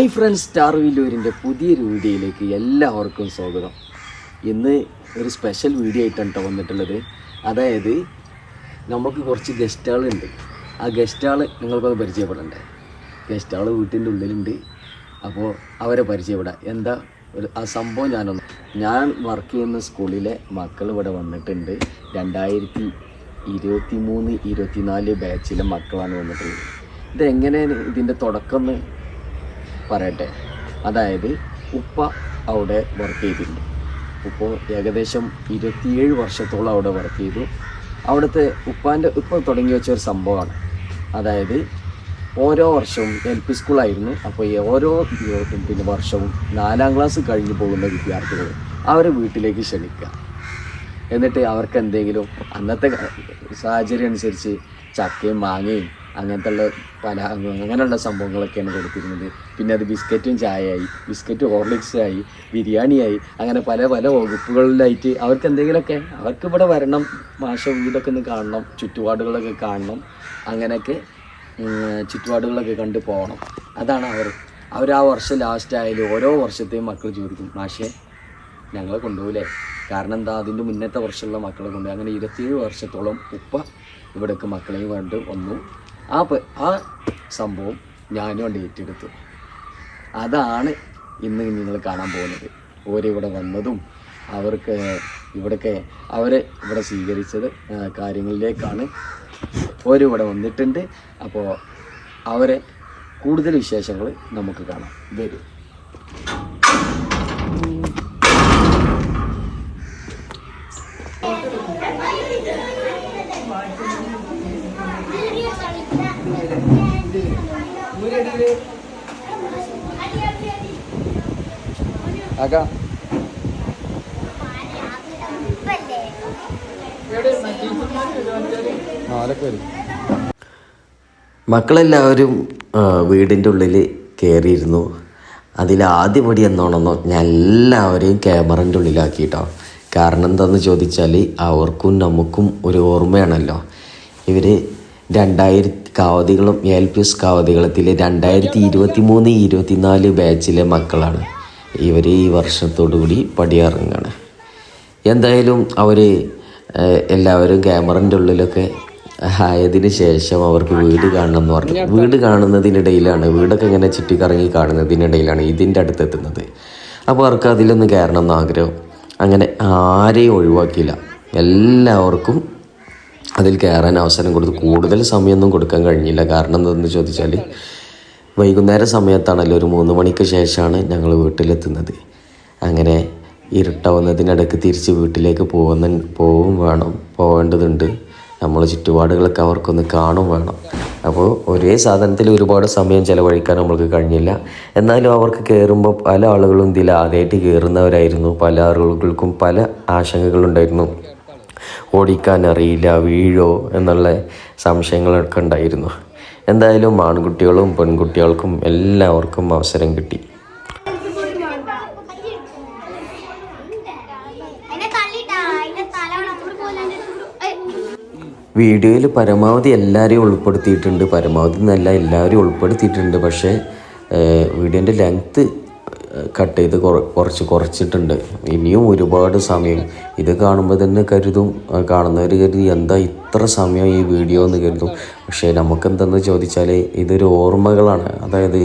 Hi friends star വില്ലൂരിന്റെ പുതിയൊരു വീഡിയോയിലേക്ക് എല്ലാവർക്കും സ്വാഗതം. ഇന്ന് ഒരു സ്പെഷ്യൽ വീഡിയോ ആയിട്ടാണ് കേട്ടോ വന്നിട്ടുള്ളത്. അതായത് നമുക്ക് കുറച്ച് ഗസ്റ്റുകളുണ്ട് ആ ഗസ്റ്റുകൾ നിങ്ങൾക്കൊന്ന് പരിചയപ്പെടണ്ടേ? ഗസ്റ്റുകൾ വീട്ടിന്റെ ഉള്ളിലുണ്ട്. അപ്പോൾ അവരെ പരിചയപ്പെടാം. എന്താ ഒരു ആ സംഭവം ഞാനൊന്ന് ഞാൻ വർക്ക് ചെയ്യുന്ന സ്കൂളിലെ മക്കൾ ഇവിടെ വന്നിട്ടുണ്ട്. രണ്ടായിരത്തി ഇരുപത്തി മൂന്ന് ഇരുപത്തിനാല് ബാച്ചിലെ മക്കളാണ് വന്നിട്ടുള്ളത്. ഇതെങ്ങനെയാണ് ഇതിന്റെ തുടക്കം പറയട്ടെ. അതായത് ഉപ്പ അവിടെ വർക്ക് ചെയ്തിട്ടുണ്ട്. ഉപ്പ ഏകദേശം ഇരുപത്തിയേഴ് വർഷത്തോളം അവിടെ വർക്ക് ചെയ്തു. അവിടുത്തെ ഉപ്പാന്റെ ഉപ്പ തുടങ്ങി വെച്ച ഒരു സംഭവമാണ്. അതായത് ഓരോ വർഷവും എൽ പി സ്കൂളായിരുന്നു അപ്പോൾ ഈ ഓരോ പിന്നെ വർഷവും നാലാം ക്ലാസ് കഴിഞ്ഞു പോകുന്ന വിദ്യാർത്ഥികൾ അവരെ വീട്ടിലേക്ക് ക്ഷണിക്കുക. എന്നിട്ട് അവർക്ക് എന്തെങ്കിലും അന്നത്തെ സാഹചര്യം അനുസരിച്ച് ചക്കയും മാങ്ങയും അങ്ങനത്തെ ഉള്ള പല അങ്ങനെയുള്ള സംഭവങ്ങളൊക്കെയാണ് കൊടുത്തിരുന്നത്. പിന്നെ അത് ബിസ്ക്കറ്റും ചായയായി ബിസ്ക്കറ്റ് ഹോർലിക്സായി ബിരിയാണിയായി അങ്ങനെ പല പല വകുപ്പുകളിലായിട്ട് അവർക്ക് എന്തെങ്കിലുമൊക്കെ അവർക്ക് ഇവിടെ വരണം മാഷ വീടൊക്കെ ഒന്ന് കാണണം ചുറ്റുപാടുകളൊക്കെ കാണണം അങ്ങനെയൊക്കെ ചുറ്റുപാടുകളൊക്കെ കണ്ട് പോകണം. അതാണ് അവർ അവർ ആ വർഷം ലാസ്റ്റ് ആയാലും ഓരോ വർഷത്തെയും മക്കൾ ചോദിക്കും മാഷേ ഞങ്ങളെ കൊണ്ടുപോകില്ലേ കാരണം എന്താ? അതിന്റെ മുന്നത്തെ വർഷമുള്ള മക്കളെ കൊണ്ട് അങ്ങനെ ഇരുപത്തിയേഴ് വർഷത്തോളം ഉപ്പ ഇവിടേക്ക് മക്കളെയും കണ്ട് വന്നു ആ ആ സംഭവം ഞാനും കൊണ്ട് ഏറ്റെടുത്തു അതാണ് ഇന്ന് നിങ്ങൾ കാണാൻ പോകുന്നത്. ഓരിവിടെ വന്നതും അവർക്ക് ഇവിടൊക്കെ അവരെ ഇവിടെ സ്വീകരിച്ചത് കാര്യങ്ങളിലേക്കാണ് ഓരിവിടെ വന്നിട്ടുണ്ട്. അപ്പോൾ അവരെ കൂടുതൽ വിശേഷങ്ങൾ നമുക്ക് കാണാം. വരും. ആകാ. മക്കളെല്ലാവരും വീടിന്റെ ഉള്ളിൽ കയറിയിരുന്നു അതിൽ ആദ്യപടി എന്നോണമെന്നോ ഞാൻ എല്ലാവരെയും ക്യാമറന്റെ ഉള്ളിലാക്കിയിട്ടോ. കാരണം എന്താണെന്ന് ചോദിച്ചാൽ അവർക്കും നമുക്കും ഒരു ഓർമ്മയാണല്ലോ. ഇവർ രണ്ടായിരത്തി കാവതികളും എൽ പി എസ് കാവതികളത്തിൽ രണ്ടായിരത്തി ഇരുപത്തി മൂന്ന് ഇരുപത്തിനാല് ബാച്ചിലെ മക്കളാണ്. ഇവർ ഈ വർഷത്തോടു കൂടി പടിയിറങ്ങുകയാണ് എന്തായാലും അവർ എല്ലാവരും ക്യാമറന്റെ ഉള്ളിലൊക്കെ ആയതിന് ശേഷം അവർക്ക് വീട് കാണണം എന്ന് പറഞ്ഞു. വീട് കാണുന്നതിനിടയിലാണ് വീടൊക്കെ ഇങ്ങനെ ചുറ്റിക്കറങ്ങി കാണുന്നതിനിടയിലാണ് ഇതിന്റെ അടുത്തെത്തുന്നത്. അപ്പോൾ അവർക്ക് അതിലൊന്ന് കയറണം എന്ന് ആഗ്രഹം അങ്ങനെ ആരെയും ഒഴിവാക്കിയില്ല. എല്ലാവർക്കും അതിൽ കയറാൻ അവസരം കൊടുത്ത് കൂടുതൽ സമയമൊന്നും കൊടുക്കാൻ കഴിഞ്ഞില്ല. കാരണം എന്താണെന്ന് ചോദിച്ചാൽ വൈകുന്നേര സമയത്താണല്ലോ ഒരു മൂന്ന് മണിക്ക് ശേഷമാണ് ഞങ്ങൾ വീട്ടിലെത്തുന്നത്. അങ്ങനെ ഇരുട്ടാവുന്നതിനിടയ്ക്ക് തിരിച്ച് വീട്ടിലേക്ക് പോകുന്ന പോവും വേണം പോകേണ്ടതുണ്ട് നമ്മൾ ചുറ്റുപാടുകളൊക്കെ അവർക്കൊന്ന് കാണും വേണം. അപ്പോൾ ഒരേ സാധനത്തിൽ ഒരുപാട് സമയം ചിലവഴിക്കാൻ നമ്മൾക്ക് കഴിഞ്ഞില്ല. എന്നാലും അവർക്ക് കയറുമ്പോൾ പല ആളുകളും ഇതിൽ ആദ്യമായിട്ട് കയറുന്നവരായിരുന്നു പല ആളുകൾക്കും പല ആശങ്കകളുണ്ടായിരുന്നു. ഓടിക്കാൻ അറിയില്ല വീഴോ എന്നുള്ള സംശയങ്ങളൊക്കെ ഉണ്ടായിരുന്നു. എന്തായാലും ആൺകുട്ടികളും പെൺകുട്ടികൾക്കും എല്ലാവർക്കും അവസരം കിട്ടി. വീഡിയോയിൽ പരമാവധി എല്ലാവരെയും ഉൾപ്പെടുത്തിയിട്ടുണ്ട്. പരമാവധി എന്നല്ല എല്ലാവരെയും ഉൾപ്പെടുത്തിയിട്ടുണ്ട്. പക്ഷേ വീഡിയോന്റെ ലെങ്ത്ത് കട്ട് ചെയ്ത് കുറച്ച് കുറച്ചിട്ടുണ്ട്. ഇനിയും ഒരുപാട് സമയം. ഇത് കാണുമ്പോൾ തന്നെ കരുതും. കാണുന്നവർ കരുതി എന്താ ഇത്ര സമയം ഈ വീഡിയോ എന്ന് കരുതും? പക്ഷേ നമുക്കെന്തെന്ന് ചോദിച്ചാൽ ഇതൊരു ഓർമ്മകളാണ്. അതായത്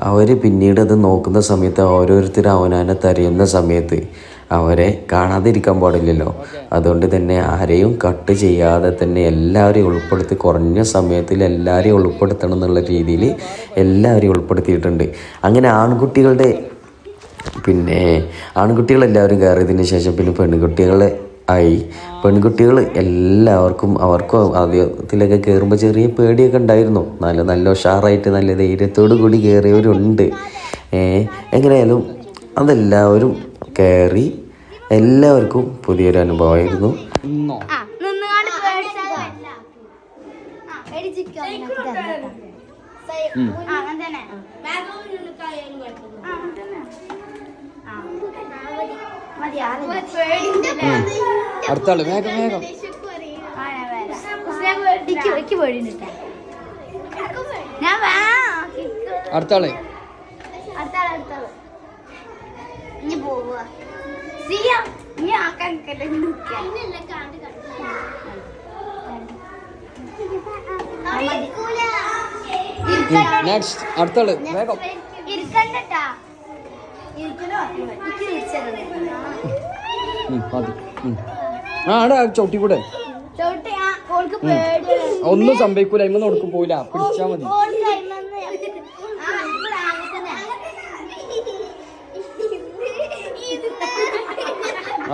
അവർ പിന്നീട് അത് നോക്കുന്ന സമയത്ത് ഓരോരുത്തർ അവനാനെ തരയുന്ന സമയത്ത് അവരെ കാണാതിരിക്കാൻ പാടില്ലല്ലോ. അതുകൊണ്ട് തന്നെ ആരെയും കട്ട് ചെയ്യാതെ തന്നെ എല്ലാവരെയും ഉൾപ്പെടുത്തി കുറഞ്ഞ സമയത്തിൽ എല്ലാവരെയും ഉൾപ്പെടുത്തണം എന്നുള്ള രീതിയിൽ എല്ലാവരെയും ഉൾപ്പെടുത്തിയിട്ടുണ്ട്. അങ്ങനെ ആൺകുട്ടികളുടെ പിന്നെ ആൺകുട്ടികളെല്ലാവരും കയറിയതിന് ശേഷം പിന്നെ പെൺകുട്ടികളെ ആയി. പെൺകുട്ടികൾ എല്ലാവർക്കും അവർക്കും ആദ്യത്തിലൊക്കെ കയറുമ്പോൾ ചെറിയ പേടിയൊക്കെ ഉണ്ടായിരുന്നു. നല്ല നല്ല ഉഷാറായിട്ട് നല്ല ധൈര്യത്തോടു കൂടി കയറിയവരുണ്ട് എങ്ങനെയായാലും അതെല്ലാവരും കയറി എല്ലാവർക്കും പുതിയൊരു അനുഭവമായിരുന്നു. അങ്ങനെ തന്നെ അടുത്താൾ വേഗം വേഗം. അടുത്താൾ. നെക്സ്റ്റ് അടുത്താൾ. വേഗം. ഇരിക്കണ്ടട്ടാ ആ ആടാ ചവിട്ടി കൂടെ. ഒന്നും സംഭവിക്കൂല. ഇമ്മ കൊടുക്കും പോയില്ല പിടിച്ചാ മതി.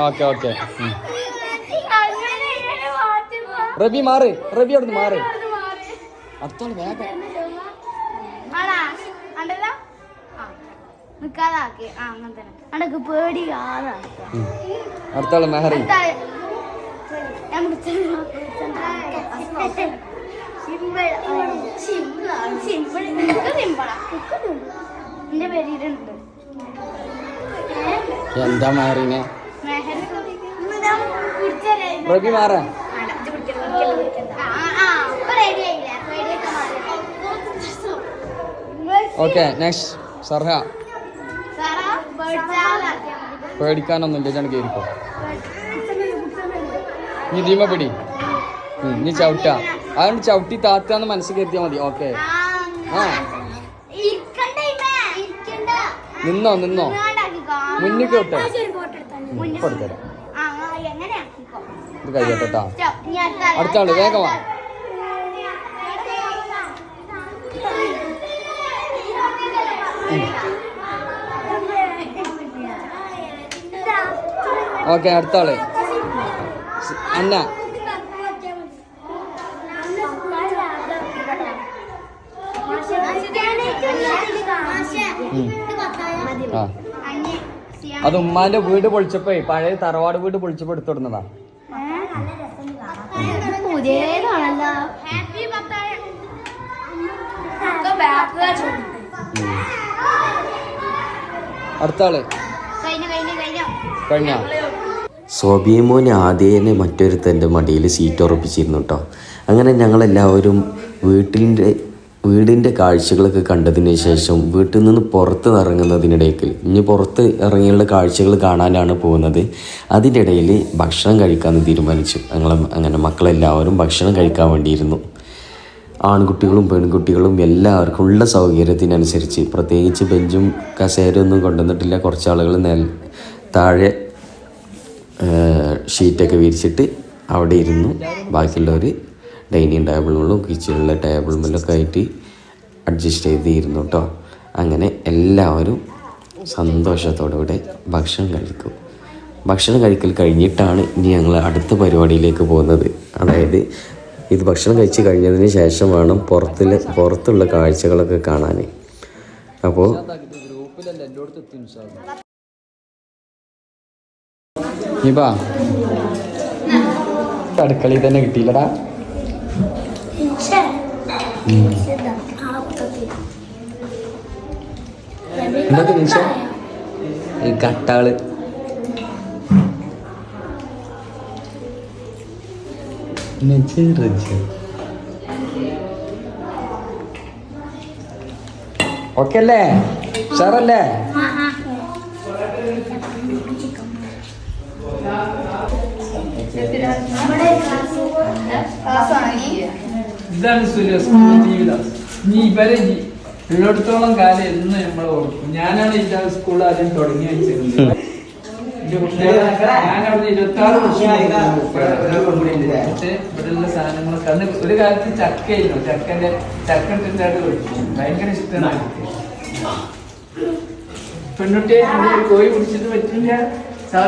Okay okay. റബി മാറ്. റബി അവിടുന്ന് മാറ്. അടുത്തോളം വേഗം. അടുത്താൾ മെഹറി. എന്താ മെഹറിനെ? റബി മാറാ. Okay next Sarha. പേടിക്കാനൊന്നുമില്ല ഞാൻ കയറിക്കോ നീ ദീമ പിടി. നീ ചവിട്ട. അതുകൊണ്ട് ചവിട്ടി താത്താന്ന് മനസ്സിൽ കരുതിയാൽ മതി. ഓക്കെ. ആ. നിന്നോ നിന്നോ. മുന്നിക്ക് വിട്ടോ കൊടുത്തരാം ഇത് കഴിയട്ടെ അടുത്ത ആൾ, ഓക്കെ അടുത്തോളെ. അന്ന. ആ. അത് ഉമ്മാന്റെ വീട് പൊളിച്ചപ്പോ പഴയ തറവാട് വീട് പൊളിച്ചപ്പോ എടുത്തിടുന്നതാ അടുത്താൾ. കഴിഞ്ഞ? സോബിയമോന് ആദ്യേനെ മറ്റൊരുത്തന്റെ മടിയിൽ സീറ്റ് ഉറപ്പിച്ചിരുന്നു കേട്ടോ അങ്ങനെ ഞങ്ങളെല്ലാവരും വീട്ടിന്റെ വീടിന്റെ കാഴ്ചകളൊക്കെ കണ്ടതിന് ശേഷം വീട്ടിൽ നിന്ന് പുറത്ത് ഇറങ്ങുന്നതിനിടയ്ക്ക് ഇനി പുറത്ത് ഇറങ്ങിയുള്ള കാഴ്ചകൾ കാണാനാണ് പോകുന്നത്. അതിന്റെ ഇടയിൽ ഭക്ഷണം കഴിക്കാമെന്ന് തീരുമാനിച്ചു. ഞങ്ങൾ അങ്ങനെ മക്കളെല്ലാവരും ഭക്ഷണം കഴിക്കാൻ വേണ്ടിയിരുന്നു. ആൺകുട്ടികളും പെൺകുട്ടികളും എല്ലാവർക്കും ഉള്ള സൗകര്യത്തിനനുസരിച്ച് പ്രത്യേകിച്ച് ബെഞ്ചും കസേരയൊന്നും കൊണ്ടുവന്നിട്ടില്ല. കുറച്ച് ആളുകൾ താഴെ ഷീറ്റൊക്കെ വിരിച്ചിട്ട് അവിടെ ഇരുന്നു ബാക്കിയുള്ളവർ ഡൈനിങ് ടേബിളുകളും കിച്ചണിലെ ടേബിളുമെല്ലാം ആയിട്ട് അഡ്ജസ്റ്റ് ചെയ്തിരുന്നു കേട്ടോ. അങ്ങനെ എല്ലാവരും സന്തോഷത്തോടുകൂടെ ഭക്ഷണം കഴിക്കും. ഭക്ഷണം കഴിക്കൽ കഴിഞ്ഞിട്ടാണ് ഇനി ഞങ്ങൾ അടുത്ത പരിപാടിയിലേക്ക് പോകുന്നത്. അതായത് ഇത് ഭക്ഷണം കഴിച്ച് കഴിഞ്ഞതിന് ശേഷം വേണം പുറത്തിലെ പുറത്തുള്ള കാഴ്ചകളൊക്കെ കാണാൻ അപ്പോൾ ഇബാ അടുക്കളയിൽ തന്നെ കിട്ടിയില്ലടാ. എന്തൊക്കെ നിമിഷം ഈ കട്ടാൾ. ഓക്കെ അല്ലേ? ഉഷാറല്ലേ ഇതാണ് ജീവിതം. നീ ഇവരെ ഉള്ളിടത്തോളം കാലം എന്ന് നമ്മൾ ഓർക്കും. ഞാനാണ് ഇതാ സ്കൂൾ ആദ്യം തുടങ്ങി കുട്ടികളെ ഞാൻ അവിടെ ഇരുപത്തി ആറ് വർഷം പക്ഷേ ഇവിടെയുള്ള സാധനങ്ങളൊക്കെ അന്ന് ഒരു കാലത്ത് ചക്കയായിരുന്നു. ചക്കന്റെ ചക്ക കഴിക്കും ഭയങ്കര ഇഷ്ടമാണ്. പെൺകുട്ടിയെ കോഴി പിടിച്ചിട്ട് പറ്റില്ല സാ-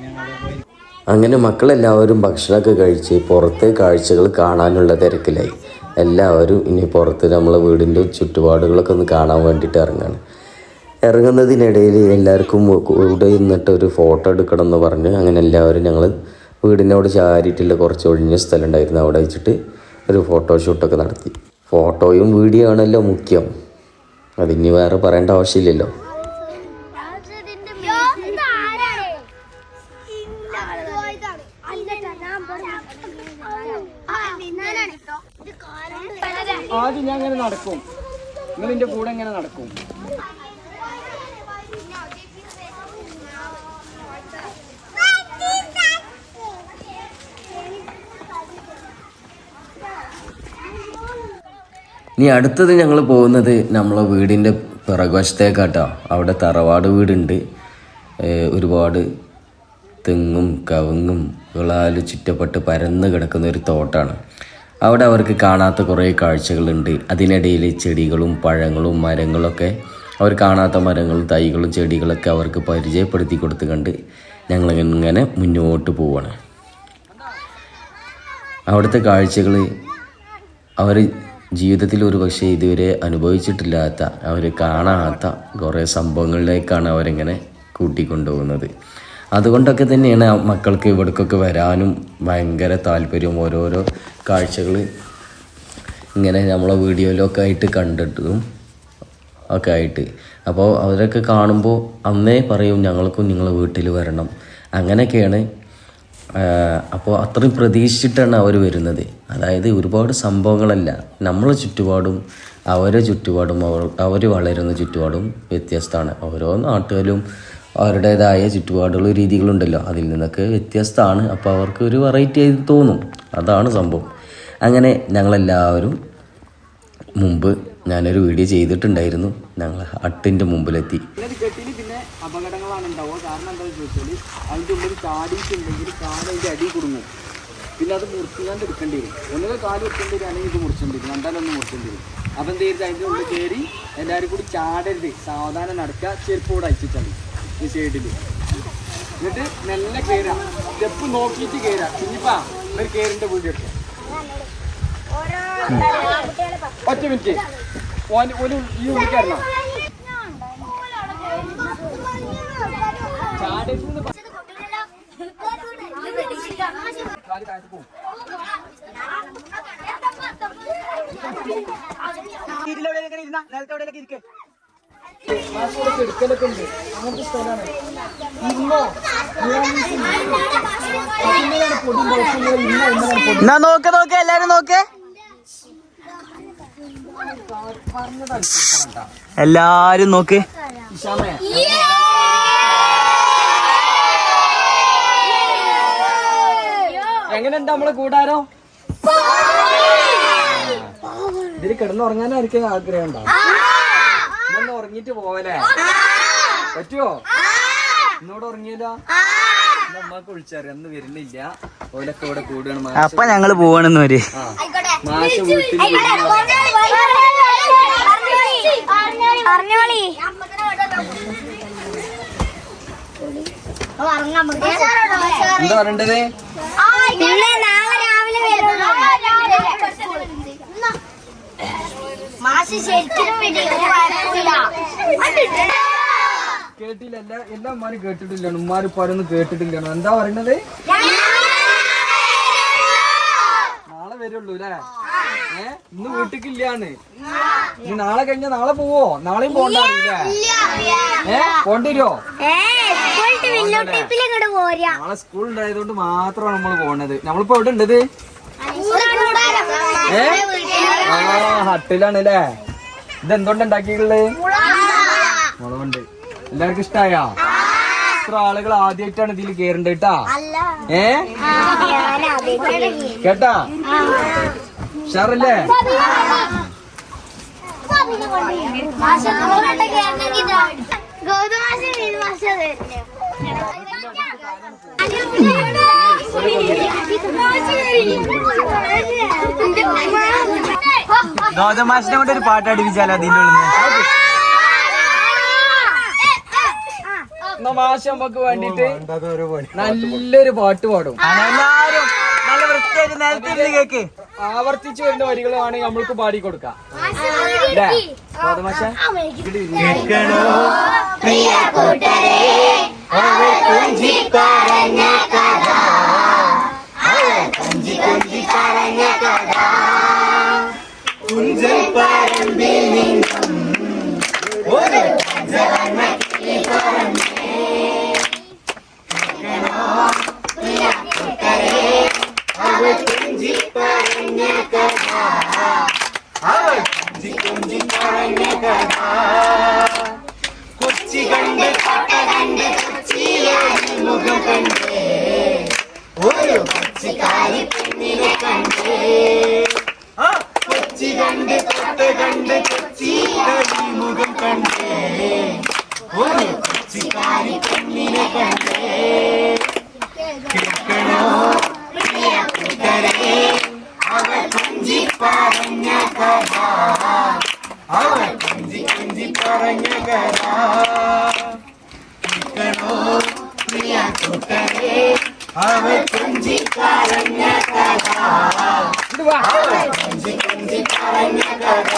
ോ അങ്ങനെ മക്കളെല്ലാവരും ഭക്ഷണമൊക്കെ കഴിച്ച് പുറത്തെ കാഴ്ചകൾ കാണാനുള്ള തിരക്കിലായി. എല്ലാവരും ഇനി പുറത്ത് നമ്മളെ വീടിന്റെ ചുറ്റുപാടുകളൊക്കെ ഒന്ന് കാണാൻ വേണ്ടിയിട്ട് ഇറങ്ങാണ്. ഇറങ്ങുന്നതിനിടയിൽ എല്ലാവർക്കും കൂടെ നിന്നിട്ട് ഒരു ഫോട്ടോ എടുക്കണം എന്ന് പറഞ്ഞ് അങ്ങനെ എല്ലാവരും ഞങ്ങൾ വീടിനോട് ചാരിയിട്ടുള്ള കുറച്ച് ഒഴിഞ്ഞ സ്ഥലം ഉണ്ടായിരുന്നു. അവിടെ വെച്ചിട്ട് ഒരു ഫോട്ടോ ഷൂട്ടൊക്കെ നടത്തി. ഫോട്ടോയും വീഡിയോ ആണല്ലോ മുഖ്യം. അതിനി വേറെ പറയേണ്ട ആവശ്യമില്ലല്ലോ. ആദ്യം ഞാൻ അങ്ങനെ നടക്കും. നിങ്ങൾ എന്റെ കൂടെ എങ്ങനെ നടക്കും. ഇനി അടുത്തത് ഞങ്ങൾ പോകുന്നത് നമ്മളെ വീടിന്റെ പിറകുവശത്തേക്കാട്ടോ. അവിടെ തറവാട് വീടുണ്ട്. ഒരുപാട് തെങ്ങും കവുങ്ങും വിളാൽ ചുറ്റപ്പെട്ട് പരന്ന് കിടക്കുന്ന ഒരു തോട്ടാണ്. അവിടെ അവർക്ക് കാണാത്ത കുറേ കാഴ്ചകളുണ്ട്. അതിനിടയിൽ ചെടികളും പഴങ്ങളും മരങ്ങളൊക്കെ അവർ കാണാത്ത മരങ്ങളും തൈകളും ചെടികളൊക്കെ അവർക്ക് പരിചയപ്പെടുത്തി കൊടുത്തു കണ്ട് ഞങ്ങളിങ്ങനെ മുന്നോട്ട് പോവാണ്. അവിടുത്തെ കാഴ്ചകൾ അവർ ജീവിതത്തിൽ ഒരു പക്ഷേ ഇതുവരെ അനുഭവിച്ചിട്ടില്ലാത്ത അവർ കാണാത്ത കുറേ സംഭവങ്ങളിലേക്കാണ് അവരിങ്ങനെ കൂട്ടിക്കൊണ്ടുപോകുന്നത്. അതുകൊണ്ടൊക്കെ തന്നെയാണ് മക്കൾക്ക് ഇവിടേക്കൊക്കെ വരാനും ഭയങ്കര താല്പര്യം ഓരോരോ കാഴ്ചകൾ. ഇങ്ങനെ നമ്മളെ വീഡിയോയിലൊക്കെ ആയിട്ട് കണ്ടിട്ടും ഒക്കെ ആയിട്ട്. അപ്പോൾ അവരൊക്കെ കാണുമ്പോൾ അന്നേ പറയും ഞങ്ങൾക്കും നിങ്ങൾ വീട്ടിൽ വരണം. അങ്ങനെയൊക്കെയാണ്. അപ്പോൾ അത്രയും പ്രതീക്ഷിച്ചിട്ടാണ് അവർ വരുന്നത്. അതായത് ഒരുപാട് സംഭവങ്ങളല്ല. നമ്മളെ ചുറ്റുപാടും അവരെ ചുറ്റുപാടും അവർ അവർ വളരുന്ന ചുറ്റുപാടും വ്യത്യസ്തമാണ്. ഓരോ നാട്ടുകാരും അവരുടേതായ ചുറ്റുപാടുള്ള രീതികളുണ്ടല്ലോ. അതിൽ നിന്നൊക്കെ വ്യത്യസ്തമാണ്. അപ്പോൾ അവർക്ക് ഒരു വെറൈറ്റി ആയി തോന്നും. അതാണ് സംഭവം. അങ്ങനെ ഞങ്ങളെല്ലാവരും മുമ്പ് ഞാനൊരു വീഡിയോ ചെയ്തിട്ടുണ്ടായിരുന്നു. ഞങ്ങൾ ഹട്ടിന്റെ മുമ്പിലെത്തി. പിന്നെ അപകടങ്ങളാണ് കാരണം ചോദിച്ചാൽ പിന്നെ അത് ഇത് അപ്പം എന്ത് ചെയ്ത് അതിന്റെ ഉള്ളിൽ കയറി എല്ലാവരും കൂടി ചാടരുത്. സാവധാനം നടക്കുക. ചെരുപ്പ് കൂടെ ഈ സൈഡിൽ എന്നിട്ട് മെല്ലെ കയറുക സ്റ്റെപ്പ് നോക്കിയിട്ട് കയറുക കുഞ്ഞിപ്പാ ഒരു കയറിന്റെ വീട് എടുക്കുക ഒറ്റ മിനിറ്റ്. ഓൻ ഒരു ഈ ഉള്ളിൽ കയറണം ചാടരുത് കാൽ മാസ്ക് എടുക്കലൊക്കെ ഉണ്ട് അങ്ങനത്തെ സ്ഥലമാണ് ഇന്നോ എന്നാ നോക്ക് നോക്ക് എല്ലാരും നോക്ക്. എല്ലാരും നോക്ക്. എങ്ങനെയുണ്ട് നമ്മളെ കൂടാരോ? ഇതിൽ കിടന്നുറങ്ങാനായിരിക്കും ആഗ്രഹം ഉണ്ടാവും ഉറങ്ങിട്ട് പോവല്ലേ? പറ്റുമോ ഇന്നോട് ഉറങ്ങിയല്ലോ? അമ്മയ്ക്ക് വിളിച്ചറിയാം അന്ന് വരുന്നില്ല. ഓലൊക്കെ ഇവിടെ കൂടുകയാണ് അപ്പൊ ഞങ്ങൾ പോവാണെന്ന് വരെ മാഷ വീട്ടിൽ എന്താ പറയണ്ടത് പിന്നെ നാളെ രാവിലെ വരുള്ളൂ ശരിക്കും. കേട്ടില്ല എല്ലാ എല്ലാ ഉമ്മാരും കേട്ടിട്ടില്ല ഉമ്മാര് പറയുന്നു കേട്ടിട്ടില്ല എന്താ പറയണത്? നാളെ വരുള്ളൂ അല്ലേ? ഏ? ഇന്ന് വീട്ടിക്കില്ലാന്ന്. ഇനി നാളെ കഴിഞ്ഞ നാളെ പോവോ? നാളെയും പോണ്ടാവില്ല ഏ? പോണ്ടിരോ? നാളെ സ്കൂൾ ഉണ്ടായതുകൊണ്ട് മാത്രമാണ് നമ്മൾ പോണത്. നമ്മളിപ്പോ എവിടെ ഉണ്ടത് ഏ? ആ ഹട്ടിലാണ് അല്ലേ ഇത് എന്തുകൊണ്ട് ഉണ്ടാക്കിയിട്ടുള്ളത്? മുളകുണ്ട്. എല്ലാവർക്കും ഇഷ്ടായോ? ഇത്ര ആളുകൾ ആദ്യമായിട്ടാണ് ഇതിൽ കേറണ്ടത് കേട്ടാ ഏ? കേട്ടാ? ഉഷാറല്ലേ? ഗൗതമാഷിനെ കൊണ്ട് ഒരു പാട്ട് അടിപ്പിച്ചാലോ അതിന്റെ ഉള്ളിൽ എന്നാ മാഷ് നമുക്ക് വേണ്ടിട്ട് നല്ലൊരു പാട്ട് പാടും. എല്ലാരും നല്ല വൃത്തിയായിട്ട് കേക്ക്. ആവർത്തിച്ചു വരുന്ന വരികളാണ് നമ്മൾക്ക് പാടി കൊടുക്കാം ഇല്ലേ? കഥ. കൊച്ചി കണ്ട് കാട്ട കണ്ട് കൊച്ചിയിലെ മുഖം കണ്ടേ. ഒരു കൊച്ചിക്കാരി പെണ്ണിനെ കണ്ടേ. ആ കൊച്ചി കണ്ട് കാട്ട കണ്ട് കൊച്ചിയിലെ മുഖം കണ്ടേ. ഒരു കൊച്ചിക്കാരി പെണ്ണിനെ കണ്ടേ. കേൾക്കണോ? പ്രിയ കൂട്ടരെ അവൾ കൊഞ്ചി പറഞ്ഞ കഥ. അവൾ കൊഞ്ചി കൊഞ്ചി പറഞ്ഞ കഥ. കേൾക്കണോ? പ്രിയ കൂട്ടരെ അവൾ കൊഞ്ചി കരഞ്ഞ കഥ അവൾ കൊഞ്ചി പറഞ്ഞ കഥ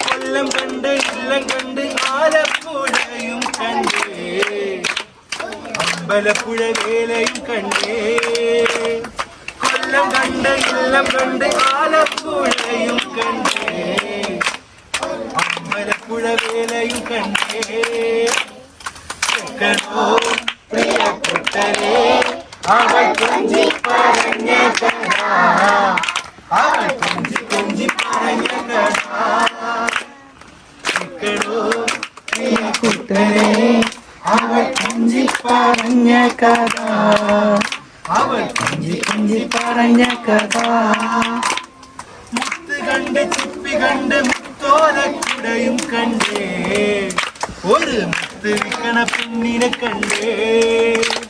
കൊല്ലം കണ്ട് ഇല്ലം കണ്ട് ആലപ്പുഴയും കണ്ടേ. അമ്പലപ്പുഴ വേലയും കണ്ടേ. കൊല്ലം കണ്ട് ഇല്ലം കണ്ട് ആലപ്പുഴയും കണ്ടേ. അമ്പലപ്പുഴ വേലയും കണ്ടേ. പ്രിയ കുട്ടരെ അവൾ കൊഞ്ചി പറഞ്ഞ കഥ അവൾ കൊഞ്ചി കൊഞ്ചി പറഞ്ഞ കഥ കേൾക്കണോ പ്രിയ കുട്ടരെ അവൾ കൊഞ്ചി പറഞ്ഞ കഥ അവൾ കൊഞ്ചി കൊഞ്ചി പറഞ്ഞ കഥ മുത്ത് കണ്ട് ചിപ്പി കണ്ട് മുത്തോലക്കുടയും കണ്ടേ ഒരു മുത്ത് വിൽക്കണ പെണ്ണിനെ കണ്ടേ മുത്ത്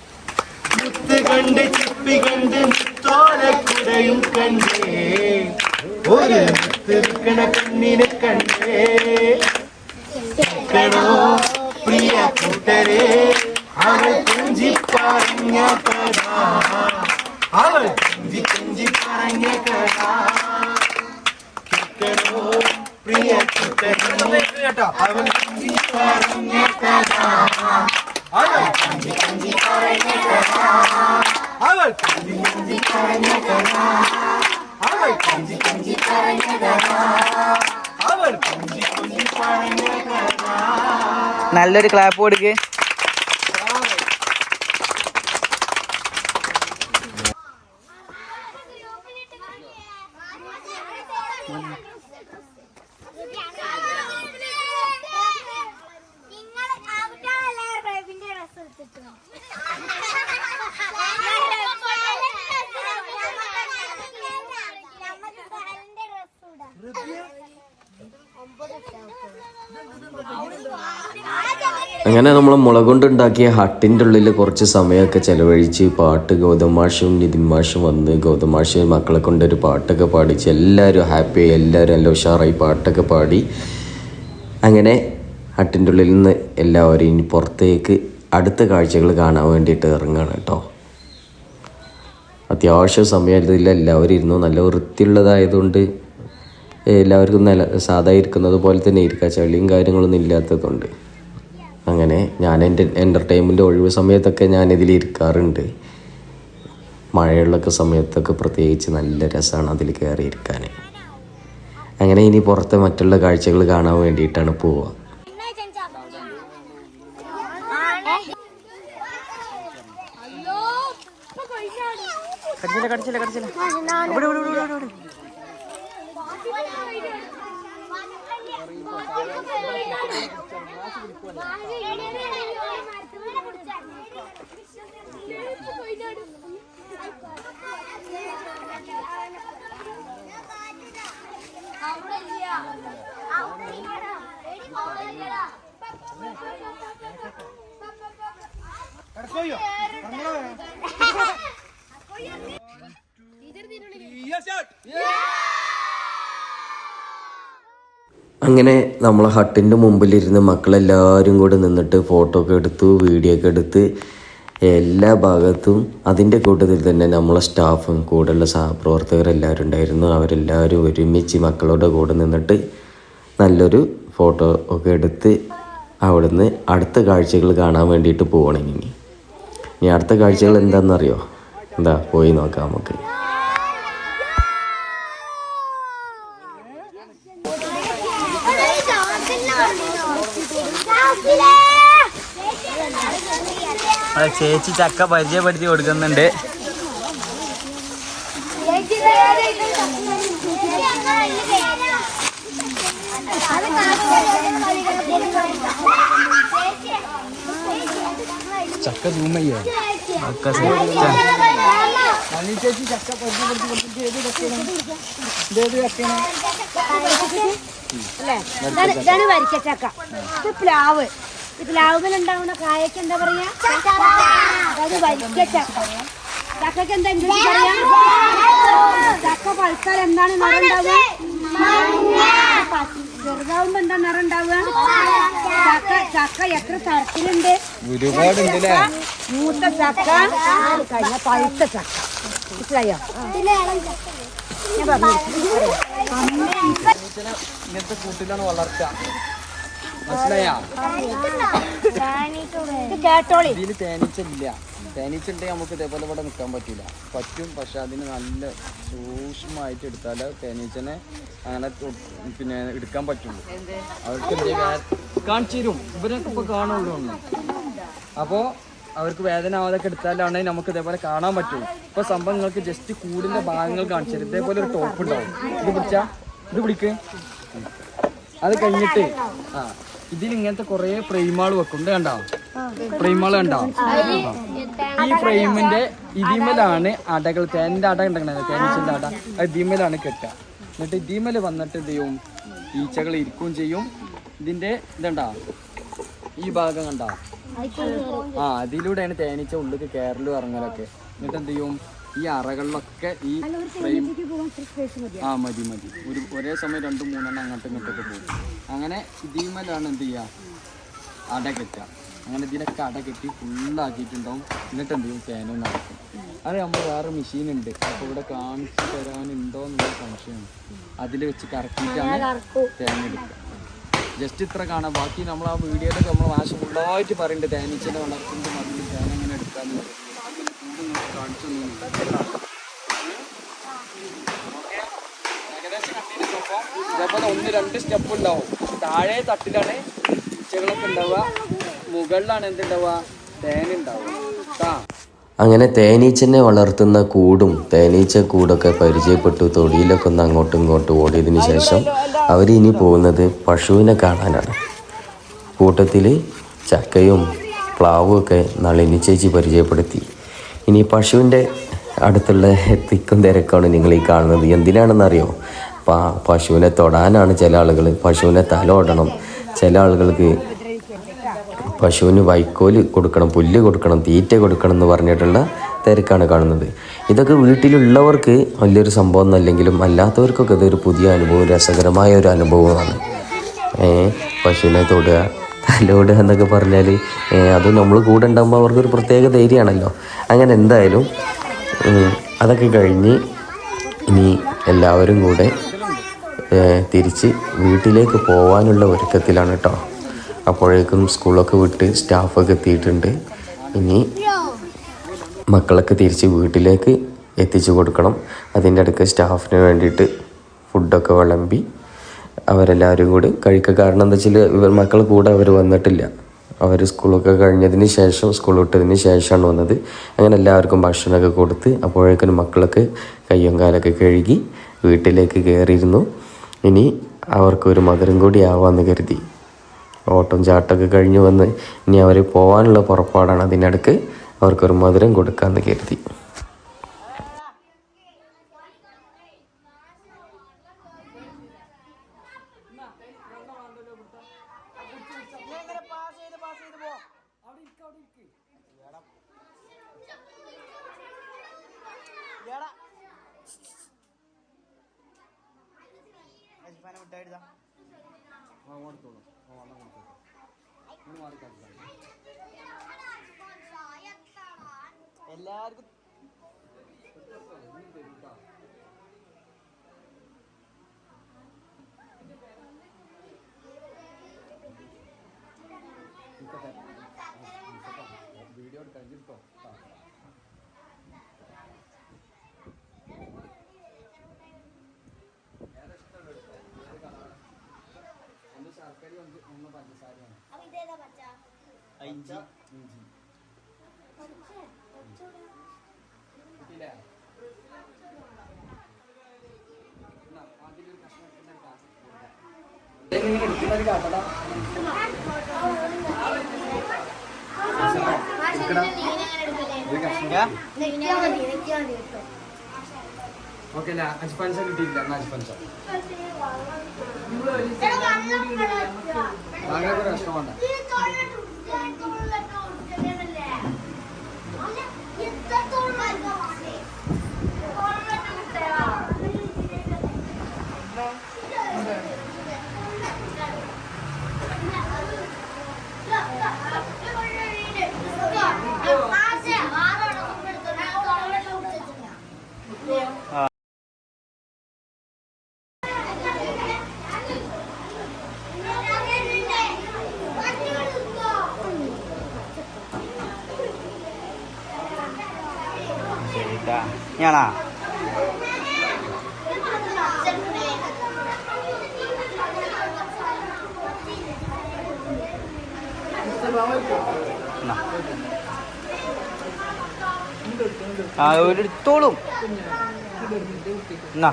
കണ്ട് ചിപ്പി കണ്ട് തോലക്കുടയും കണ്ടേ. ഒരു തീർക്കണ കണ്ണിനെ കണ്ടേ. കേൾക്കണോ പ്രിയ കൂട്ടരെ? അവൾ കുഞ്ചി പറഞ്ഞ കഥ. അവൾ കുഞ്ചി കുഞ്ചി പറഞ്ഞ കഥ. കേൾക്കണോ പ്രിയ കൂട്ടരെ? കേട്ടോ അവൾ കുഞ്ചി പറഞ്ഞ കഥ. അവൾ കുഞ്ചി കുഞ്ചി പറഞ്ഞ കഥ. അവൾ കുഞ്ചി കുഞ്ചി പറഞ്ഞ കഥ അവൾ കുഞ്ചി കുഞ്ചി പറഞ്ഞ കഥ അവൾ കുഞ്ചി കുഞ്ചി പറഞ്ഞ കഥ നല്ലൊരു ക്ലാപ്പ് കൊടുക്ക്. അങ്ങനെ നമ്മൾ മുളക് കൊണ്ടുണ്ടാക്കിയ ഹട്ടിന്റെ ഉള്ളിൽ കുറച്ച് സമയമൊക്കെ ചിലവഴിച്ച് പാട്ട് ഗൗതമാഷും നിതിൻ മാഷും വന്ന് ഗൗതമാഷ് മക്കളെ കൊണ്ടൊരു പാട്ടൊക്കെ പാടിച്ച് എല്ലാവരും ഹാപ്പി എല്ലാവരും നല്ല ഉഷാറായി പാട്ടൊക്കെ പാടി. അങ്ങനെ ഹട്ടിന്റെ ഉള്ളിൽ നിന്ന് എല്ലാവരും ഇനി പുറത്തേക്ക് അടുത്ത കാഴ്ചകൾ കാണാൻ വേണ്ടിയിട്ട് ഇറങ്ങുകയാണ് കേട്ടോ. അത്യാവശ്യം സമയത്തിൽ എല്ലാവരും ഇരുന്നു. നല്ല വൃത്തിയുള്ളതായതുകൊണ്ട് എല്ലാവർക്കും നല്ല സാധാ ഇരിക്കുന്നത് പോലെ തന്നെ ഇരിക്കുക ചളിയും കാര്യങ്ങളൊന്നും ഇല്ലാത്തതുകൊണ്ട്. അങ്ങനെ ഞാൻ എന്റെ എന്റർടൈൻമെന്റ് ഒഴിവ് സമയത്തൊക്കെ ഞാൻ ഇതിലിരിക്കാറുണ്ട്. മഴയുള്ളൊക്കെ സമയത്തൊക്കെ പ്രത്യേകിച്ച് നല്ല രസമാണ് അതിൽ കയറി ഇരിക്കാൻ അങ്ങനെ ഇനി പുറത്തെ മറ്റുള്ള കാഴ്ചകൾ കാണാൻ വേണ്ടിയിട്ടാണ് പോവുക കടിച്ചില്ല കടിച്ചില്ല കടിച്ചില്ല. കടക്കോയോ ടീച്ചർ തിരുള്ളിൽ യെസ് യെസ് അങ്ങനെ നമ്മളെ ഹട്ടിന്റെ മുമ്പിലിരുന്ന് മക്കളെല്ലാവരും കൂടെ നിന്നിട്ട് ഫോട്ടോ ഒക്കെ എടുത്തു വീഡിയോ ഒക്കെ എടുത്ത് എല്ലാ ഭാഗത്തും അതിന്റെ കൂട്ടത്തിൽ തന്നെ നമ്മളെ സ്റ്റാഫും കൂടെയുള്ള സഹപ്രവർത്തകരെല്ലാവരും ഉണ്ടായിരുന്നു. അവരെല്ലാവരും ഒരുമിച്ച് മക്കളുടെ കൂടെ നിന്നിട്ട് നല്ലൊരു ഫോട്ടോ ഒക്കെ എടുത്ത് അവിടുന്ന് അടുത്ത കാഴ്ചകൾ കാണാൻ വേണ്ടിയിട്ട് പോകണം ഇനി. ഇനി അടുത്ത കാഴ്ചകൾ എന്താണെന്നറിയോ? എന്താ പോയി നോക്കാം നമുക്ക്. ചേച്ചി ചക്ക പരിചയപ്പെടുത്തി കൊടുക്കുന്നുണ്ട്. ചക്ക സൂം ചെയ്യോ? നന്ദി ചേച്ചി ചക്ക പരിചയപ്പെടുത്തി കൊടുത്തിട്ട് ഏത് ചക്കയാണ്? അല്ലേ? വരിക്കച്ചക്ക ഇത് പ്ലാവ്. ഉണ്ടാവുന്ന കായക്ക് എന്താ പറയാ? അതായത് വരിക്കച്ചക്ക ചക്കക്ക് എന്താ ഇംഗ്ലീഷ് പറയാ? ചക്ക പഴുത്താൽ എന്താണ് നിറം ഉണ്ടാവുക? ചെറുതാവുമ്പോ എന്താ നിറം ഉണ്ടാവുക? ചക്ക ചക്ക എത്ര തരത്തിലുണ്ട്? മൂത്ത ചക്ക കഴിഞ്ഞ പഴുത്ത ചക്ക. മനസ്സിലായോ? ഞാൻ പറഞ്ഞു. ഇങ്ങനത്തെ കൂട്ടിലാണ് വളർച്ച. മനസ്സിലായാ? കേട്ടോളി ഇതിൽ തേനീച്ച ഇല്ല തേനീച്ച ഉണ്ടെങ്കിൽ നമുക്ക് ഇതേപോലെ ഇവിടെ നിൽക്കാൻ പറ്റില്ല പറ്റും പക്ഷെ അതിന് നല്ല സൂക്ഷ്മമായിട്ട് എടുത്താൽ തേനീച്ചനെ അങ്ങനെ പിന്നെ എടുക്കാൻ പറ്റുള്ളൂ. അവർക്ക് കാണിച്ചിരും കാണിച്ചു തരും ഇവരൊക്കെ ഇപ്പോൾ കാണുള്ളൂ ഒന്ന്. അപ്പോൾ അവർക്ക് വേദന ആവാതൊക്കെ എടുത്താലാണ് നമുക്ക് ഇതേപോലെ കാണാൻ പറ്റുള്ളൂ ഇപ്പോൾ സംഭവം നിങ്ങൾക്ക് ജസ്റ്റ് കൂടിന്റെ ഭാഗങ്ങൾ കാണിച്ചു തരും. ഇതേപോലെ ഒരു ടോപ്പ് ഉണ്ടാവും. ഇത് പിടിച്ചാ? ഇത് പിടിക്ക്. അത് കഴിഞ്ഞിട്ട് ആ ഇതിൽ ഇങ്ങനത്തെ കുറേ ഫ്രെയിമുകൾ വെക്കും കണ്ടാ? ഫ്രെയിമുകൾ കണ്ടോ? ഈ ഫ്രെയിമിന്റെ ഇതിമലാണ് അടകൾ തേന്റെ അട ഉണ്ടെങ്കിൽ തേനീച്ചിന്റെ അട. ഇതിമലാണ് കെട്ടുക. എന്നിട്ട് ഇതിമൽ വന്നിട്ട് എന്ത് ചെയ്യും? ഈച്ചകൾ ഇരിക്കുകയും ചെയ്യും. ഇതിന്റെ ഇതുണ്ടോ ഈ ഭാഗം കണ്ടോ? ആ അതിലൂടെയാണ് തേനീച്ച ഉള്ളിൽ കയറലും ഇറങ്ങലൊക്കെ. എന്നിട്ട് എന്ത് ചെയ്യും? ഈ അറകളിലൊക്കെ ഈ ഫ്രെയിം ആ മതി മതി. ഒരു ഒരേ സമയം രണ്ടും മൂന്നെണ്ണം അങ്ങോട്ടും ഇങ്ങോട്ടൊക്കെ പോകും. അങ്ങനെ ഇതിമലാണ് എന്ത് ചെയ്യുക അട കെട്ടുക. അങ്ങനെ ഇതിനൊക്കെ അട കെട്ടി ഫുള്ളാക്കിയിട്ടുണ്ടാവും എന്നിട്ട് എന്ത് ചെയ്യും? തേനും നടക്കും അത് നമ്മൾ വേറെ മെഷീൻ ഉണ്ട്. അപ്പോൾ ഇവിടെ കാണിച്ചു തരാനുണ്ടോ എന്നുള്ള സംശയമാണ് അതിൽ വെച്ച് കറക്കിയിട്ടാണ് തേങ്ങ എടുക്കുക. ജസ്റ്റ് ഇത്ര കാണാം. ബാക്കി നമ്മൾ ആ വീഡിയോയിലൊക്കെ നമ്മൾ വാശി ഫുള്ളായിട്ട് പറയുന്നുണ്ട് തേനീച്ചനെ വളർത്തുന്നത് അതിൽ തേങ്ങ എങ്ങനെ എടുക്കാമെന്ന് ഇതേപോലെ ഒന്ന് രണ്ട് സ്റ്റെപ്പ് ഉണ്ടാവും. താഴെ തട്ടിലാണ് ഉച്ചകളൊക്കെ ഉണ്ടാവുക. മുകളിലാണ് എന്തുണ്ടാവുക കേട്ടാ അങ്ങനെ തേനീച്ചനെ വളർത്തുന്ന കൂടും തേനീച്ച കൂടൊക്കെ പരിചയപ്പെട്ടു. തൊടിയിലൊക്കെ ഒന്ന് അങ്ങോട്ടും ഇങ്ങോട്ടും ഓടിയതിന് ശേഷം അവർ ഇനി പോകുന്നത് പശുവിനെ കാണാനാണ്. കൂട്ടത്തിൽ ചക്കയും പ്ലാവും ഒക്കെ നളിനി ചേച്ചി പരിചയപ്പെടുത്തി. ഇനി പശുവിന്റെ അടുത്തുള്ള തിക്കും തിരക്കാണ് നിങ്ങൾ ഈ കാണുന്നത്. എന്തിനാണെന്നറിയോ? പാ പശുവിനെ തൊടാനാണ് ചില ആളുകൾ പശുവിനെ തല ഓടണം. ചില ആളുകൾക്ക് പശുവിന് വൈക്കോൽ കൊടുക്കണം പുല്ല് കൊടുക്കണം തീറ്റ കൊടുക്കണം എന്ന് പറഞ്ഞിട്ടുള്ള തിരക്കാണ് കാണുന്നത്. ഇതൊക്കെ വീട്ടിലുള്ളവർക്ക് വലിയൊരു സംഭവം എന്നല്ലെങ്കിലും അല്ലാത്തവർക്കൊക്കെ ഇതൊരു പുതിയ അനുഭവം രസകരമായ ഒരു അനുഭവമാണ്. പശുവിനെ തൊടുക. തലോടുക എന്നൊക്കെ പറഞ്ഞാൽ അത് നമ്മൾ കൂടെ ഉണ്ടാകുമ്പോൾ അവർക്കൊരു പ്രത്യേക ധൈര്യമാണല്ലോ. അങ്ങനെ എന്തായാലും അതൊക്കെ കഴിഞ്ഞ് ഇനി എല്ലാവരും കൂടെ തിരിച്ച് വീട്ടിലേക്ക് പോകാനുള്ള ഒരുക്കത്തിലാണ് കേട്ടോ അപ്പോഴേക്കും സ്കൂളൊക്കെ വിട്ട് സ്റ്റാഫൊക്കെ എത്തിയിട്ടുണ്ട്. ഇനി മക്കളൊക്കെ തിരിച്ച് വീട്ടിലേക്ക് എത്തിച്ചു കൊടുക്കണം. അതിന്റെ അടുക്ക് സ്റ്റാഫിന് വേണ്ടിയിട്ട് ഫുഡൊക്കെ വിളമ്പി അവരെല്ലാവരും കൂടി. കഴിക്കുക കാരണം എന്താ വെച്ചാൽ ഇവർ മക്കൾ കൂടെ അവർ വന്നിട്ടില്ല. അവർ സ്കൂളൊക്കെ കഴിഞ്ഞതിന് ശേഷം സ്കൂൾ വിട്ടതിന് ശേഷമാണ് വന്നത്. അങ്ങനെ എല്ലാവർക്കും ഭക്ഷണമൊക്കെ കൊടുത്ത് അപ്പോഴേക്കും മക്കളൊക്കെ കയ്യും കാലൊക്കെ കഴുകി വീട്ടിലേക്ക് കയറിയിരുന്നു. ഇനി അവർക്കൊരു മധുരം കൂടി ആവാമെന്ന് കരുതി. ഓട്ടം ചാട്ടമൊക്കെ കഴിഞ്ഞ് വന്ന് ഇനി അവർ പോകാനുള്ള പുറപ്പാടാണ് അതിനിടക്ക് അവർക്കൊരു മധുരം കൊടുക്കാമെന്ന് കരുതി. എല്ലാവർക്കും വീഡിയോ എടുക്കാൻ കളറാണ്? ഒന്ന് ശർക്കര ഒന്ന് ഒന്ന് അഞ്ചി. ഇഞ്ചി കിട്ടിയില്ലേ അതിലൊരു കഷ്ണം എടുക്കുന്ന എടുക്കുന്നത് കാട്ടടാ ഓക്കെ അല്ല അജ്പൻസ കിട്ടിയില്ല എന്നാ അജ്പൻസ ഒരു കഷ്ണം വേണ്ട ശരിട്ടാ ഞാനാ എന്നാ. ആ ഒരെടുത്തോളും. എന്നാ?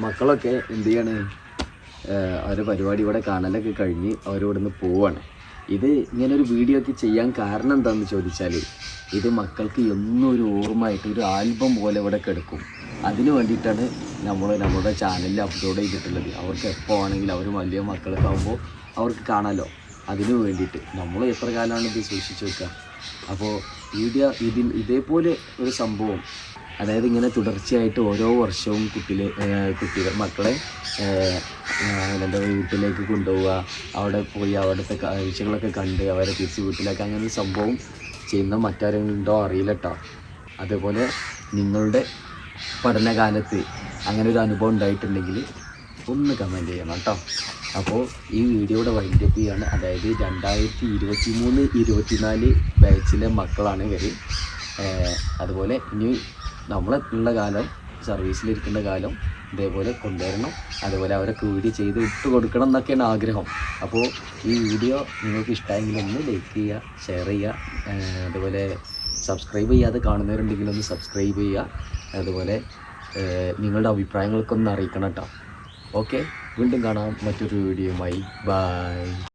മക്കളൊക്കെ എന്ത് ചെയ്യാണ്? അവരുടെ പരിപാടി ഇവിടെ കാണലൊക്കെ കഴിഞ്ഞ് അവരിവിടെ പോവാണ്. ഇത് ഇങ്ങനെ ഒരു വീഡിയോ ഒക്കെ ചെയ്യാൻ കാരണം എന്താണെന്ന് ചോദിച്ചാൽ ഇത് മക്കൾക്ക് എന്നും ഒരു ഓർമ്മയായിട്ട് ഒരു ആൽബം പോലെ ഇവിടെ കിടക്കും. അതിന് വേണ്ടിയിട്ടാണ് നമ്മൾ നമ്മുടെ ചാനലിൽ അപ്ലോഡ് ചെയ്തിട്ടുള്ളത്. അവർക്ക് എപ്പോൾ ആണെങ്കിലും അവർ വലിയ മക്കളൊക്കെ ആകുമ്പോൾ അവർക്ക് കാണാമല്ലോ അതിന് വേണ്ടിയിട്ട്. നമ്മൾ എത്ര കാലമാണ് ഇത് സൂക്ഷിച്ചു വെക്കുക അപ്പോൾ വീഡിയോ ഇതിൽ ഇതേപോലെ ഒരു സംഭവം. അതായത് ഇങ്ങനെ തുടർച്ചയായിട്ട് ഓരോ വർഷവും കുട്ടിലെ കുട്ടികൾ മക്കളെ എന്താ വീട്ടിലേക്ക് കൊണ്ടുപോവുക. അവിടെ പോയി അവിടുത്തെ കാഴ്ചകളൊക്കെ കണ്ട് അവരെ തിരിച്ച് വീട്ടിലേക്ക്. അങ്ങനെ ഒരു സംഭവം ചെയ്യുന്ന മറ്റാരെങ്കിലും ഉണ്ടോ അറിയില്ല കേട്ടോ അതേപോലെ നിങ്ങളുടെ പഠനകാലത്ത് അങ്ങനെ ഒരു അനുഭവം ഉണ്ടായിട്ടുണ്ടെങ്കിൽ ഒന്ന് കമന്റ് ചെയ്യണം കേട്ടോ അപ്പോൾ ഈ വീഡിയോയുടെ വൈൻഡ് അപ്പ് ചെയ്യാണ്. അതായത് രണ്ടായിരത്തി ഇരുപത്തി മൂന്ന് ഇരുപത്തിനാല് ബാച്ചിലെ മക്കളാണ് ഇവർ അതുപോലെ ഇനി നമ്മളുള്ള കാലം സർവീസിലിരിക്കുന്ന കാലം ഇതേപോലെ കൊണ്ടുവരണം. അതുപോലെ അവരൊക്കെ വീഡിയോ ചെയ്ത് ഇട്ട് കൊടുക്കണം എന്നൊക്കെയാണ് ആഗ്രഹം. അപ്പോൾ ഈ വീഡിയോ നിങ്ങൾക്ക് ഇഷ്ടമായെങ്കിൽ ഒന്ന് ലൈക്ക് ചെയ്യുക ഷെയർ ചെയ്യുക അതുപോലെ സബ്സ്ക്രൈബ് ചെയ്യാതെ കാണുന്നവരുണ്ടെങ്കിൽ ഒന്ന് സബ്സ്ക്രൈബ് ചെയ്യുക. അതുപോലെ നിങ്ങളുടെ അഭിപ്രായങ്ങൾക്കൊന്ന് അറിയിക്കണം കേട്ടോ. ഓക്കെ വീണ്ടും കാണാം. മറ്റൊരു വീഡിയോയുമായി. ബൈ